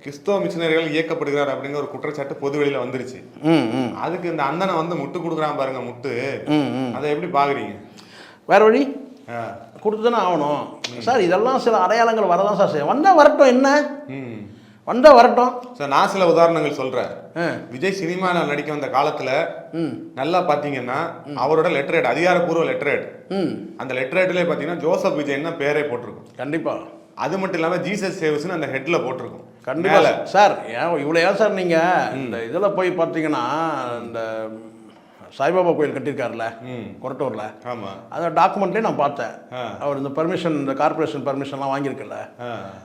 கிறிஸ்தவ மிஷினரிகள் இயக்கப்படுகிறார் அப்படிங்கிற ஒரு குற்றச்சாட்டு பொது வெளியில வந்துருச்சு. அதுக்கு இந்த அண்ணனை வந்து முட்டு கொடுக்குறான் பாருங்க முட்டு. அதை எப்படி பாக்குறீங்க? வேறு வழி. கொடுத்து தானே ஆகணும். சார் இதெல்லாம் சில அடையாளங்கள் வரதான் சார் வந்தால் வரட்டும் என்ன? ம். வந்தால் வரட்டும். சார் நான் சில உதாரணங்கள் சொல்றேன். ஆ. விஜய் சினிமாவில் நடிக்க வந்த காலத்துல நல்லா பாத்தீங்கன்னா அவரோட லெட்டரேட் அதிகாரப்பூர்வ லெட்டரேட் அந்த லெட்டரேட்லேயே பார்த்தீங்கன்னா ஜோசப் விஜய்னா பேரே போட்டிருக்கும். கண்டிப்பாக அது மட்டும் இல்லாம ஜீசஸ் சேவஸ்னு அந்த ஹெட்ல போட்டிருக்கும். கண்டிப்பாக. சார் ஏன் இவ்வளோ ஏன் சார் நீங்கள் இந்த இதில் போய் பார்த்தீங்கன்னா இந்த சாய்பாபா கோயில் கட்டியிருக்காருல்ல ம். கொரட்டூரில். ஆமா. அந்த டாக்குமெண்ட்லேயே நான் பார்த்தேன். அவர் இந்த பர்மிஷன் இந்த கார்ப்பரேஷன் பர்மிஷன்லாம் வாங்கியிருக்குல்ல.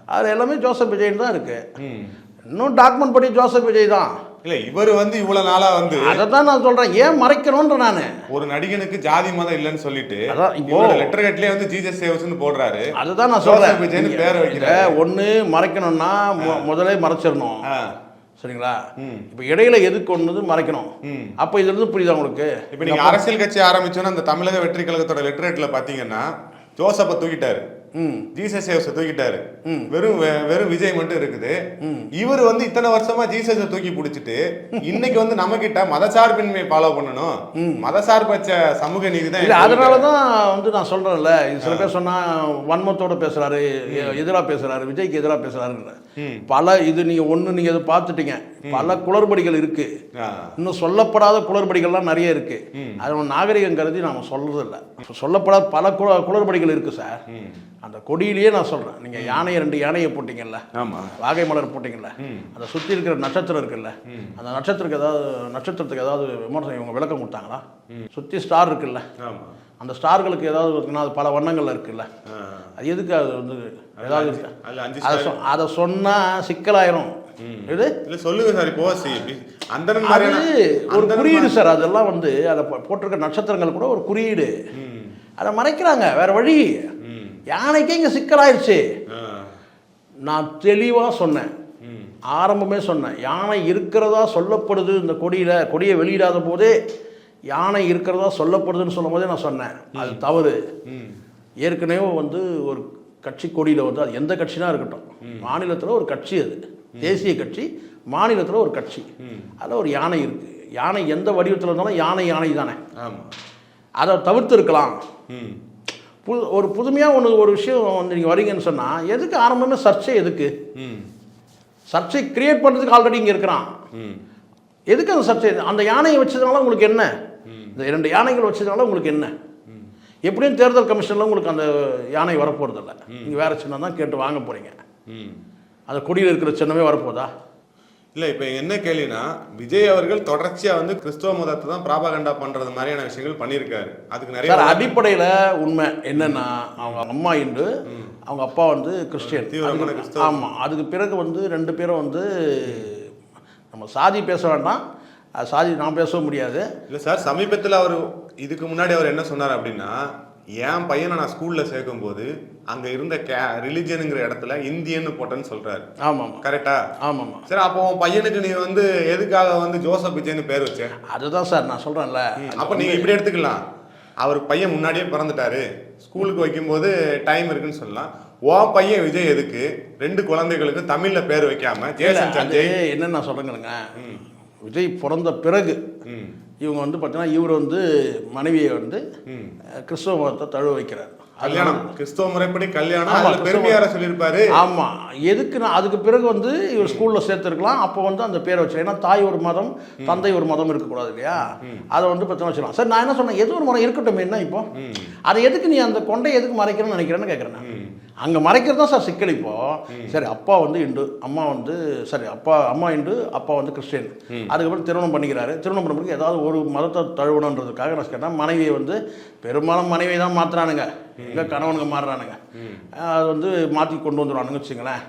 அது எல்லாமே ஜோசப் விஜய்னு தான் இருக்கு. ம். இன்னும் டாக்குமெண்ட் படி ஜோசப் விஜய் தான். இல்ல இவர் வந்து இவ்வளவு நாளா வந்து அதை தான் நான் சொல்கிறேன் ஏன் மறைக்கணுன்ற நான். ஒரு நடிகனுக்கு ஜாதி மதம் இல்லைன்னு சொல்லிட்டு இப்போ- லெட்டர் ஹெட்லயே வந்து ஜீசஸ் சேவஸ்னு போடுறாரு. அதுதான் நான் சொல்கிறேன் பேரை வைக்கிறாரு. ஒன்று மறைக்கணும்னா முதலே மறைச்சிடணும். சரிங்களா. இப்போ இடையில எதுக்கு ஒன்று மறைக்கணும். அப்போ இதுல இருந்து புரியுதா உங்களுக்கு? இப்ப நீங்க அரசியல் கட்சி ஆரம்பிச்சோன்னா அந்த தமிழக வெற்றி கழகத்தோட லெட்டர் ஹெட்ல பாத்தீங்கன்னா ஜோசப்ப தூக்கிட்டாரு. ம். ஜீசஸ் சேவஸ தூக்கிட்டாரு. வெறும் வெறும் விஜய் மட்டும் இருக்குது. இவர் வந்து இத்தனை வருஷமா ஜீசஸ தூக்கி பிடிச்சிட்டு இன்னைக்கு வந்து நம்ம கிட்ட மதசார்பின்மையை ஃபாலோ பண்ணணும் மதசார்பற்ற சமூக நீதி தான் இல்லை அதனால தான் வந்து நான் சொல்கிறேன்ல சில பேர் சொன்னால் வன்மத்தோட பேசுகிறாரு எதிராக பேசுகிறாரு விஜய்க்கு எதிராக பேசுகிறாருன்னு பல இது நீங்கள் ஒன்று நீங்கள் இதை பார்த்துட்டீங்க. பல குளறுபடிகள் இருக்கு. இன்னும் சொல்லப்படாத குளறுபடிகள்லாம் நிறைய இருக்கு. அது நாகரிகம் கருதி நாம சொல்றதில்ல. சொல்லப்படாத பல குள குளறுபடிகள் இருக்கு சார். அந்த கொடியிலேயே நான் சொல்றேன். நீங்க யானையை ரெண்டு யானையை போட்டீங்கல்ல? ஆமா. வாகை மலர் போட்டீங்கல்ல? அந்த சுற்றி இருக்கிற நட்சத்திரம் இருக்குல்ல? அந்த நட்சத்திரத்துக்கு ஏதாவது நட்சத்திரத்துக்கு ஏதாவது விமர்சனம் இவங்க விளக்கம் கொடுத்தாங்களா? சுற்றி ஸ்டார் இருக்குல்ல? ஆமா. அந்த ஸ்டார்களுக்கு ஏதாவது இருக்குன்னா அது பல வண்ணங்கள்ல இருக்குல்ல. அது எதுக்கு அது வந்து ஏதாவது அதை அதை சொன்னா சிக்கலாயிரும். சொல்லுங்க சார் இப்போ அது ஒரு குறியீடு சார் அதெல்லாம் வந்து அதை போட்டிருக்க நட்சத்திரங்கள் கூட ஒரு குறியீடு. அதை மறைக்கிறாங்க வேற வழி. யானைக்கே இங்கே சிக்கலாயிருச்சு. நான் தெளிவாக சொன்னேன். ஆரம்பமே சொன்னேன். யானை இருக்கிறதா சொல்லப்படுது? இந்த கொடியில் கொடியை வெளியிடாத போதே யானை இருக்கிறதா சொல்லப்படுதுன்னு சொல்லும் போதே நான் சொன்னேன். அது தவறு. ஏற்கனவே வந்து ஒரு கட்சி கொடியில் வந்து அது எந்த கட்சினா இருக்கட்டும். மாநிலத்தில் ஒரு கட்சி அது. தேசிய கட்சி மாநிலத்தில் ஒரு கட்சி. அதில் ஒரு யானை இருக்குது யானை எந்த வடிவத்தில் இருந்தாலும் யானை யானை தானே அதை தவிர்த்து இருக்கலாம் ம். புது ஒரு புதுமையாக ஒன்று ஒரு விஷயம் வந்து நீங்கள் வரீங்கன்னு சொன்னால் எதுக்கு ஆரம்பமே சர்ச்சை எதுக்கு. சர்ச்சை கிரியேட் பண்ணுறதுக்கு ஆல்ரெடி இங்கே இருக்கிறான். எதுக்கு அந்த சர்ச்சை? அந்த யானையை வச்சதுனால உங்களுக்கு என்ன? இந்த இரண்டு யானைகள் வச்சதுனால உங்களுக்கு என்ன? எப்படியும் தேர்தல் கமிஷனில் உங்களுக்கு அந்த யானை வரப்போகிறதில்ல நீங்கள் வேறு சின்னம் தான் கேட்டு வாங்க போகிறீங்க. அந்த கொடியில் இருக்கிற சின்னமே வரப்போதா? இல்ல இப்ப என்ன கேள்வினா விஜய் அவர்கள் தொடர்ச்சியா வந்து கிறிஸ்துவ மதத்தை தான் பிராபகண்டா பண்றது மாதிரியான விஷயங்கள் பண்ணியிருக்காரு. அதுக்கு நிறைய அடிப்படையில் உண்மை என்னன்னா அவங்க அம்மா இந்து அவங்க அப்பா வந்து கிறிஸ்டியன். தீவிரமான அதுக்கு- கிறிஸ்தவம். ஆமா அதுக்கு பிறகு வந்து ரெண்டு பேரும் வந்து நம்ம சாதி பேச வேண்டாம். சாதி நான் பேசவும் முடியாது. இல்ல சார் சமீபத்துல அவர் இதுக்கு முன்னாடி அவர் என்ன சொன்னார் அப்படின்னா என் பையனை நான் ஸ்கூல்ல சேர்க்கும் போது அங்க இருந்த கே ரிலிஜனுங்கிற இடத்துல இந்தியன்னு போட்டேன்னு சொல்றாரு. ஆமாம். கரெக்டா ஆமாம். சரி அப்போ உன் பையனுக்கு நீ வந்து எதுக்காக வந்து ஜோசப் விஜய்னு பேர் வச்ச? அதுதான் சார் நான் சொல்கிறேன்ல அப்ப நீங்க இப்படி எடுத்துக்கலாம். அவர் பையன் முன்னாடியே பிறந்துட்டாரு. ஸ்கூலுக்கு வைக்கும்போது டைம் இருக்குன்னு சொல்லலாம். உன் பையன் விஜய் எதுக்கு? ரெண்டு குழந்தைகளுக்கு தமிழ்ல பேர் வைக்காம ஜேசன் சஞ்சய். என்ன நான் சொல்கிறேங்க விஜய் பிறந்த பிறகு இவங்க வந்து பார்த்தீங்கன்னா இவர் வந்து மனைவியை வந்து கிறிஸ்தவ மதத்தை தழுவ வைக்கிறார். கல்யாணம். கிறிஸ்தவ முறைப்படி கல்யாணம். பெருமையார சொல்லியிருப்பாரு. ஆமா. எதுக்கு நான் அதுக்கு பிறகு வந்து இவர் ஸ்கூல்ல சேர்த்துருக்கலாம். அப்போ வந்து அந்த பேரை வச்சு ஏன்னா தாய் ஒரு மதம் தந்தை ஒரு மதம் இருக்கக்கூடாது இல்லையா? அதை வந்து பத்திரம் வச்சுக்கலாம். சார் நான் என்ன சொன்னேன்? எது ஒரு மதம் இருக்கட்டும் என்ன இப்போ. அதை எதுக்கு நீ அந்த கொண்டை எதுக்கு மறைக்கிறேன்னு நினைக்கிறேன்னு கேட்குறேன் அங்கே மறைக்கிறது தான் சார் சிக்கல் இப்போ. சரி அப்பா வந்து இந்து அம்மா வந்து சரி அப்பா அம்மா இந்து அப்பா வந்து கிறிஸ்டியன். அதுக்கப்புறம் திருமணம் பண்ணிக்கிறாரு. திருமணம் பண்ணுறதுக்கு ஏதாவது ஒரு மதத்தை தழுவணுன்றதுக்காக நான் கேட்டேன் மனைவியை வந்து பெரும்பாலும் மனைவி தான் மாற்றுறானுங்க எங்கே கணவனுங்க மாறுறானுங்க. அது வந்து மாற்றி கொண்டு வந்துடுவானுங்க வச்சுங்களேன்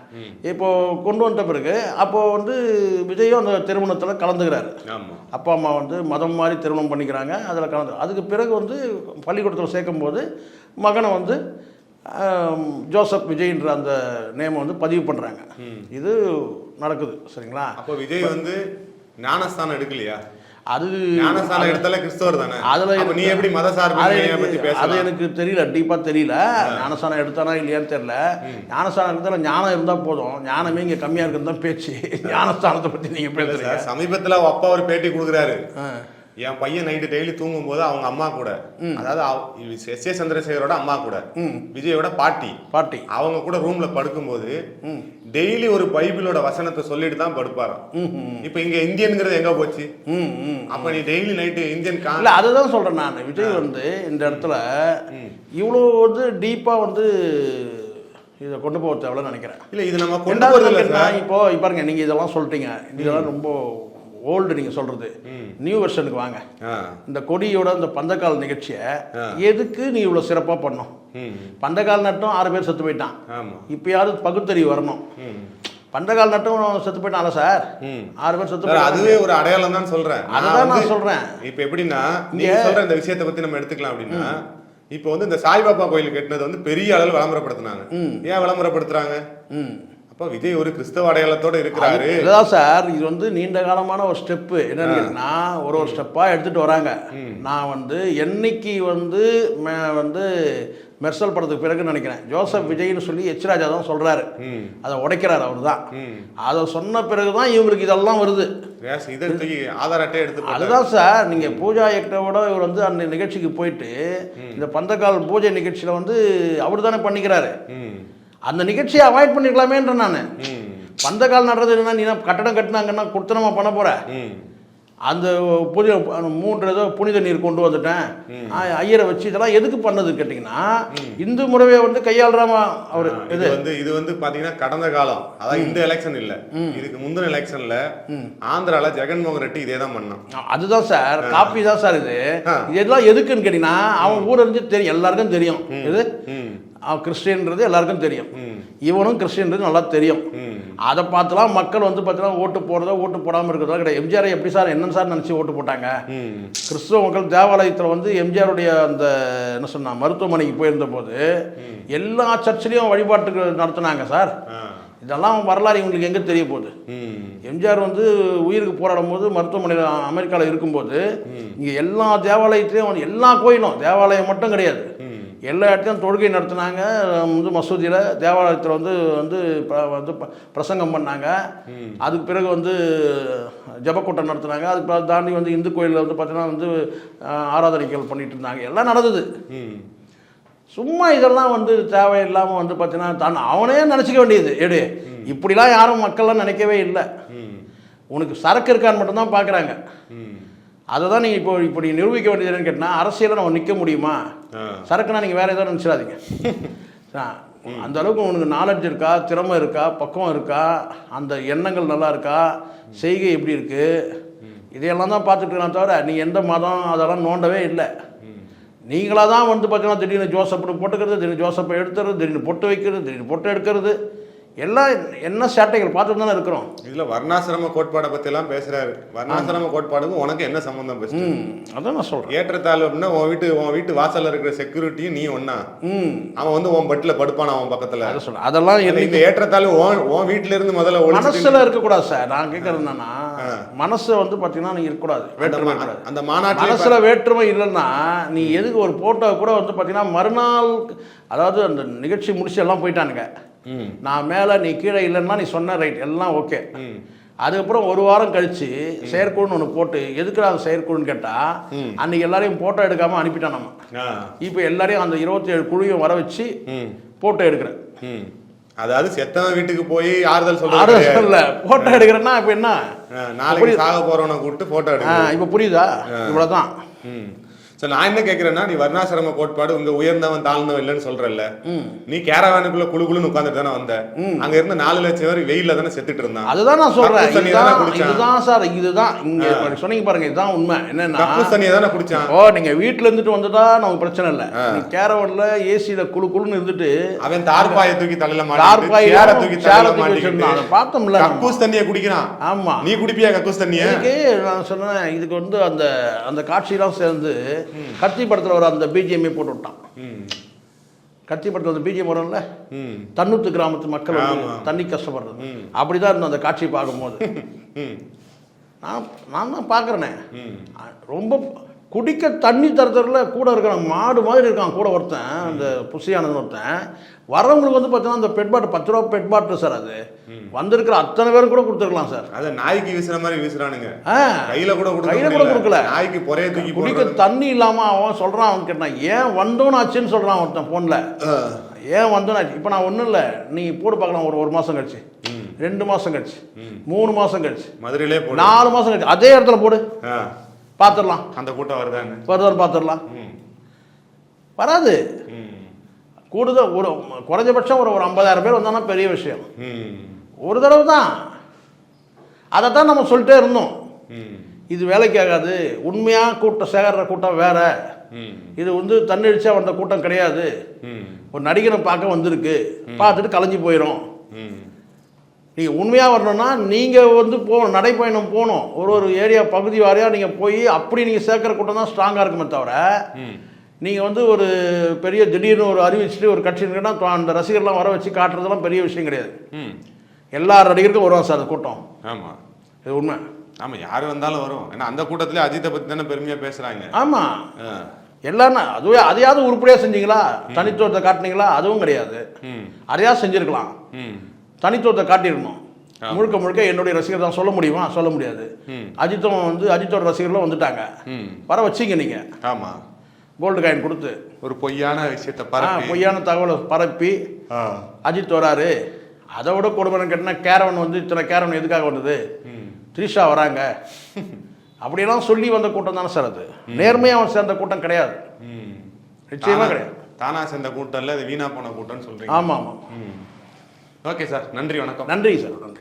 இப்போ கொண்டு வந்த பிறகு அப்போது வந்து விஜயும் அந்த திருமணத்தில் கலந்துக்கிறாரு. அப்பா அம்மா வந்து மதம் மாதிரி திருமணம் பண்ணிக்கிறாங்க அதில் கலந்து அதுக்கு பிறகு வந்து பள்ளிக்கூடத்தில் சேர்க்கும்போது மகனை வந்து ஜோசப் விஜய்ன்ற அந்த நேமை வந்து பதிவு பண்ணுறாங்க இது நடக்குது சரிங்களா? அப்போ விஜய் வந்து ஞானஸ்தானம் எடுக்கலையா? அது ஞானஸ்தானம் எடுத்தால கிறிஸ்தவர் தானே? அதுல நீ எப்படி மத சார்பு அது எனக்கு தெரியல டீப்பாக தெரியல. ஞானஸ்தானம் எடுத்தானா இல்லையான்னு தெரியல. ஞானஸ்தானம் இருந்தால் ஞானம் இருந்தால் போதும். ஞானமே இங்கே கம்மியாக இருக்கிறது தான் பேச்சு. ஞானஸ்தானத்தை பற்றி நீங்கள் சார் சமீபத்துல அப்பா ஒரு பேட்டி கொடுக்குறாரு. என் பையன் நைட்டு டெய்லி தூங்கும் போது அவங்க அம்மா கூட. அதாவது எஸ் ஏ சந்திரசேகரோட அம்மா கூட. விஜயோட பாட்டி. பாட்டி. அவங்க கூட ரூம்ல படுக்கும்போது டெய்லி ஒரு பைபிளோட வசனத்தை சொல்லிட்டு தான் படுப்பாராம். இப்ப இங்க இந்தியன்ங்கிறது எங்க போச்சு? அப்ப நீ டெய்லி நைட்டு இந்தியன் இல்லை அதுதான் சொல்கிறேன் நான். விஜய் வந்து இந்த இடத்துல இவ்வளோ வந்து டீப்பாக வந்து இதை கொண்டு போக தேவைன்னு நினைக்கிறேன். இல்ல இது நம்ம கொண்டு ரெண்டாவது போறது இல்ல என்னன்னா, சார். இப்போ இப்ப பாருங்க நீங்கள் இதெல்லாம் சொல்லிட்டீங்க. இதெல்லாம் ரொம்ப ஓல்டு நீங்கள் சொல்கிறது நியூ வெர்ஷனுக்கு வாங்க. இந்த கொடியோட இந்த பந்தக்கால் நிகழ்ச்சியை எதுக்கு நீ இவ்வளோ சிறப்பாக பண்ணோம். பந்தக்கால் நட்டும் ஆறு பேர் செத்து போயிட்டான். ஆமா. இப்பயாவது பகுத்தறிவு வரணும். ம். பந்தக்கால் நட்டும் செத்து போயிட்டான்ல சார். ஆறு பேர் செத்து அதுவே ஒரு அடையாளம் தான் சொல்றேன். அதுதான் நான் சொல்றேன். இப்ப எப்படின்னா நீங்க சொல்ற இந்த விஷயத்தை பத்தி நம்ம எடுத்துக்கலாம் அப்படின்னா இப்ப வந்து இந்த சாய்பாபா கோயில் கட்டினது வந்து பெரிய அளவில் விளம்பரப்படுத்தினாங்க. ஏன் விளம்பரப்படுத்துறாங்க? ம். அப்ப விஜய் ஒரு கிறிஸ்தவ அடையாளத்தோட இருக்கிறாரு. இதுதான் சார் இது வந்து நீண்ட காலமான ஒரு ஸ்டெப்பு என்னன்னு ஒரு ஒரு ஸ்டெப்பாக எடுத்துகிட்டு வராங்க. நான் வந்து என்னைக்கு வந்து வந்து மெர்சல் படத்துக்கு பிறகு நினைக்கிறேன். ஜோசப் விஜய்னு சொல்லி எச் ராஜா தான் சொல்கிறாரு. அதை உடைக்கிறார் அவர் தான். அதை சொன்ன பிறகு தான் இவங்களுக்கு இதெல்லாம் வருது. ஆதார் அட்டை எடுத்து. அதுதான் சார் நீங்கள் பூஜா ஹெக்டரோட இவர் வந்து அந்த நிகழ்ச்சிக்கு போயிட்டு இந்த பந்தக்கால் பூஜை நிகழ்ச்சியில் வந்து அவர் தானே பண்ணிக்கிறாரு. அந்த நிகழ்ச்சியை அவாய்ட் பண்ணிருக்கலாமேன்ற நான். பந்தக்கால் நடுறது என்னன்னா நீ என்ன கட்டடம் கட்டினாங்கன்னா கொடுத்தனமா பண்ண போற. அந்த புதிய மூன்று ஏதோ புனித நீர் கொண்டு வந்துட்டேன். ஐயரை வச்சு இதெல்லாம் எதுக்கு பண்ணது கேட்டிங்கன்னா இந்து முறையை வந்து கையாளுறாமா அவர் இது. வந்து இது வந்து பாத்தீங்கன்னா கடந்த காலம். அதான் இந்த எலெக்ஷன் இல்ல. இதுக்கு முந்தின எலெக்ஷன்ல ஆந்திரால ஜெகன்மோகன் ரெட்டி இதே தான் பண்ணான். அதுதான் சார். காப்பி தான் சார் இது. இதெல்லாம் எதுக்குன்னு கேட்டிங்கன்னா அவன் ஊர் இருந்து தெரியும் எல்லாருக்கும் தெரியும். இது. கிறிஸ்டியன்றது எல்லாருக்கும் தெரியும். இவனும் கிறிஸ்டியன்றது நல்லா தெரியும். அதை பார்த்துலாம் மக்கள் வந்து பார்த்தீங்கன்னா ஓட்டு போடுறதோ ஓட்டு போடாமல் இருக்கிறதோ கிடையாது எம்ஜிஆர் எப்படி சார் என்னன்னு சார் நினச்சி ஓட்டு போட்டாங்க. கிறிஸ்துவ மக்கள் தேவாலயத்தில் வந்து எம்ஜிஆருடைய அந்த என்ன சொன்னா மருத்துவமனைக்கு போயிருந்த போது எல்லா சர்ச்சிலையும் வழிபாட்டுக்கு நடத்துனாங்க சார். இதெல்லாம் வரலாறு இவங்களுக்கு எங்கே தெரிய போகுது. எம்ஜிஆர் வந்து உயிருக்கு போராடும் போது மருத்துவமனையில் அமெரிக்காவில் இருக்கும்போது இங்கே எல்லா தேவாலயத்திலையும் எல்லா கோயிலும் தேவாலயம் மட்டும் கிடையாது. எல்லா இடத்துலையும் தொழுகை நடத்துனாங்க. வந்து மசூதியில் தேவாலயத்தில் வந்து வந்து வந்து பிரசங்கம் பண்ணாங்க. அதுக்கு பிறகு வந்து ஜபக்கூட்டம் நடத்துனாங்க. அதுக்கு தாண்டி வந்து இந்து கோயிலில் வந்து பார்த்தீங்கன்னா வந்து ஆராதனைகள் பண்ணிட்டு இருந்தாங்க. எல்லாம் நடந்தது. சும்மா இதெல்லாம் வந்து தேவையில்லாமல் வந்து பார்த்தீங்கன்னா தான் அவனே நினச்சிக்க வேண்டியது. எடு இப்படிலாம் யாரும் மக்கள்லாம் நினைக்கவே இல்லை. உனக்கு சரக்கு இருக்கான்னு மட்டும்தான் பார்க்குறாங்க. அதை தான் நீங்கள் இப்போ இப்படி நிரூபிக்க வேண்டியது என்னன்னு கேட்டால் அரசியலில் நம்ம நிற்க முடியுமா. சரக்குனா நீங்கள் வேறு எதாவது நினச்சிடாதீங்க. அந்த அளவுக்கு உனக்கு நாலேஜ் இருக்கா? திறமை இருக்கா? பக்குவம் இருக்கா? அந்த எண்ணங்கள் நல்லா இருக்கா? செய்கை எப்படி இருக்கு? இதையெல்லாம் தான் பார்த்துட்டு தவிர நீ எந்த மதம் அதெல்லாம் நோண்டவே இல்லை. நீங்களாக தான் வந்து பார்த்தீங்கன்னா திடீர்னு ஜோசப்னு போட்டுக்கிறது திடீர்னு ஜோசப்பை எடுத்துறது திடீர்னு பொட்டு வைக்கிறது திடீர்னு பொட்டு எடுக்கிறது. எல்லாம் என்ன சேட்டைகள் பார்த்துட்டு தானே இருக்கிறோம். இதுல வர்ணாசிரம கோட்பாடை பத்தி எல்லாம் பேசுறாரு. வர்ணாசிரம கோட்பாடுக்கும் உனக்கு என்ன சம்பந்தம் பெஸ்ட் ம் அதான் நான் சொல்கிறேன் ஏற்றத்தாழ்வு அப்படின்னா உன் வீட்டு உன் வீட்டு வாசல்ல இருக்கிற செக்யூரிட்டியும் நீ ம். அவன் வந்து உன் பெட்ல படுப்பானா அவன் பக்கத்துல? அதை சொல்கிறேன் அதெல்லாம் இந்த ஏற்றத்தாழ்வு உன் உன் வீட்டுல இருந்து முதல்ல மனசுல இருக்கக்கூடாது சார். நான் கேட்கறது என்னன்னா மனசு வந்து பார்த்தீங்கன்னா நீ இருக்கக்கூடாது. வேற்றுமை அந்த மாநாட்டில் மனசுல வேற்றுமை இல்லைன்னா நீ எதுக்கு ஒரு போட்டோ கூட வந்து பார்த்தீங்கன்னா மறுநாள் அதாவது அந்த நிகழ்ச்சி முடிச்சு எல்லாம் போயிட்டானுங்க. நான் மேலே நீ கீழே இல்லைன்னா நீ சொன்ன ரைட் எல்லாம் ஓகே அதுக்கப்புறம் ஒரு வாரம் கழிச்சு செயற்குழுன்னு ஒன்று போட்டு எதுக்குடா அந்த செயற்குழுன்னு கேட்டால் அன்னைக்கு எல்லாரையும் போட்டோ எடுக்காமல் அனுப்பிட்டான் நம்ம. இப்போ எல்லாரையும் அந்த இருபத்தி ஏழு குழுவையும் வர வச்சு ம். போட்டோ எடுக்கிறேன். அதாவது செத்தவன் வீட்டுக்கு போய் ஆறுதல். சொல்ல போட்டோ எடுக்கிறேன்னா இப்போ என்ன? நாளைக்கு சாக போறவனை கூப்பிட்டு போட்டோ எடுக்க இப்போ புரியுதா? இவ்வளோதான் சோ நான் என்ன கேக்குறேன்னா நீ வர்ணாசிரம கோட்பாடு உங்க உயர்ந்தவன் தாழ்ந்தவன் இல்லைன்னு சொல்றல்ல. நீ கேரவானுக்குள்ள குழு குழுன்னு உட்காந்துட்டு தானே வந்த. அங்க இருந்த நாலு லட்சம் பேர் வெயில்ல தானே செத்துட்டு இருந்தான். அதுதான் நான் சொல்றேன். இதுதான் சார் இதுதான். இங்க சொன்னீங்க பாருங்க இதுதான் உண்மை. என்னன்னா கக்கூஸ் தண்ணியை தானே குடிச்சான். ஓ நீங்க வீட்ல இருந்துட்டு வந்துட்டா நமக்கு பிரச்சனை இல்லை. கேரவன்ல ஏசியில குளு குளுன்னு இருந்துட்டு அவன் தார்பாயை தூக்கி தலையில மாட்டிக்கிட்டு சேர தூக்கி தலையில மாட்டிக்கிட்டு. பார்த்தோம்ல. கக்கூஸ் தண்ணியை குடிக்கிறான். ஆமா. நீ குடிப்பியா கக்கூஸ் தண்ணிய? நான் சொன்னேன் இதுக்கு வந்து அந்த அந்த காட்சியெல்லாம் சேர்ந்து கத்தி படத்துல ஒரு அந்த பிஜிஎம்ஏ போட்டு விட்டான் கத்தி படத்துல அந்த பிஜிஎம் வரும்ல? ம். தன்னூத்து கிராமத்து மக்கள். தண்ணி கஷ்டப்படுறது. அப்படிதான் இருந்தது அந்த காட்சி பார்க்கும்போது. நான் நான் தான் பார்க்குறேனே. ரொம்ப குடிக்க தண்ணி தரத்துல கூட இருக்கிறான் மாடு மாதிரி இருக்கான் கூட ஒருத்தன் அந்த புசியானது ஒருத்தன். வரவங்களுக்கு வந்து பார்த்தீங்கன்னா அந்த பெட் பாட்டு பத்து ரூபா பெட் பாட்டு சார் அது. வந்திருக்கிற அத்தனை பேரும் கூட கொடுத்துருக்கலாம் சார் அத நாய்க்கு வீசுற மாதிரி வீசுறானுங்க. கையில கூட கையில கூட. கொடுக்கல. நாய்க்கு பொறைய தூக்கி குடிக்க. தண்ணி இல்லாமல் அவன் சொல்கிறான் அவன் கேட்டான் ஏன் வந்தோன்னு ஆச்சுன்னு சொல்கிறான் ஒருத்தன் ஃபோனில் ஆ. ஏன் வந்தோன்னு ஆச்சு? இப்போ நான் ஒன்றும் இல்லை. நீ போட்டு பார்க்கலாம் ஒரு ஒரு மாதம் கழிச்சு. ரெண்டு மாதம் கழிச்சு. மூணு மாதம் கழிச்சு. மதுரையிலே நாலு மாதம் கழிச்சு. அதே இடத்துல போடு. பார்த்துடலாம் அந்த கூட்டம் வருதான்னு. வருதான்னு பார்த்துடலாம். வராது. கூடுதல் ஒரு குறைஞ்சபட்சம் ஒரு ஒரு ஐம்பதாயிரம் பேர் வந்தாங்கன்னா பெரிய விஷயம். ஒரு தடவை தான் அதை தான் நம்ம சொல்லிட்டே இருந்தோம். இது வேலைக்கு ஆகாது உண்மையாக கூட்டம் சேகர கூட்டம் வேற. இது வந்து தன்னடிச்சா வந்த கூட்டம் கிடையாது. ஒரு நடிகரை பார்க்க வந்திருக்கு பார்த்துட்டு கலைஞ்சு போயிடும். நீங்கள் உண்மையாக வரணும்னா நீங்கள் வந்து போகணும் நடைப்பயணம் போகணும் ஒரு ஒரு ஏரியா பகுதி வாரியாக நீங்கள் போய் அப்படி நீங்கள் சேர்க்குற கூட்டம் தான் ஸ்ட்ராங்காக இருக்குமே தவிர. நீங்கள் வந்து ஒரு பெரிய திடீர்னு ஒரு அறிவிச்சுட்டு ஒரு கட்சி இருக்குன்னா அந்த ரசிகர்லாம் வர வச்சு காட்டுறதெல்லாம் பெரிய விஷயம் கிடையாது. எல்லா நடிகருக்கும் வருவாங்க சார் அந்த கூட்டம். ஆமா. இது உண்மை. ஆமா யாரு வந்தாலும் வரும். ஏன்னா அந்த கூட்டத்திலே அஜித்தை பத்தி தானே பெருமையா பேசுறாங்க. ஆமாம். எல்லாரும் அதுவே அதையாவது உருப்படியாக செஞ்சீங்களா? தனித்துவத்தை காட்டினீங்களா? அதுவும் கிடையாது. அதையாவது செஞ்சுருக்கலாம். தனித்துவத்தை காட்டியிருக்கணும் முழுக்க முழுக்க என்னுடைய ரசிகர் தான் சொல்ல முடியுமா? சொல்ல முடியாது. அஜித்தும் வந்து அஜித்தோட ரசிகர்களும் வந்துட்டாங்க. வர வச்சிங்க நீங்கள் ஆமா. கோல்டு காயின் கொடுத்து. ஒரு பொய்யான விஷயத்தை பரப்பி. பொய்யான தகவலை பரப்பி. அஜித் வராரு. அதை விட கொடுமைன்னு கேட்டால் கேரவன் வந்து இத்தனை கேரவன் எதுக்காக வந்தது. த்ரிஷா வராங்க. அப்படியெல்லாம் சொல்லி வந்த கூட்டம் தானே சார் அது. நேர்மையாக அவன் சேர்ந்த கூட்டம் கிடையாது. ம். நிச்சயமா தானா- கிடையாது. தானா சேர்ந்த கூட்டம் இல்ல இது வீணா போன கூட்டம்னு சொல்றீங்க. ஆமாம் ஆமாம். ஓகே சார் நன்றி வணக்கம். நன்றி சார் நன்றி.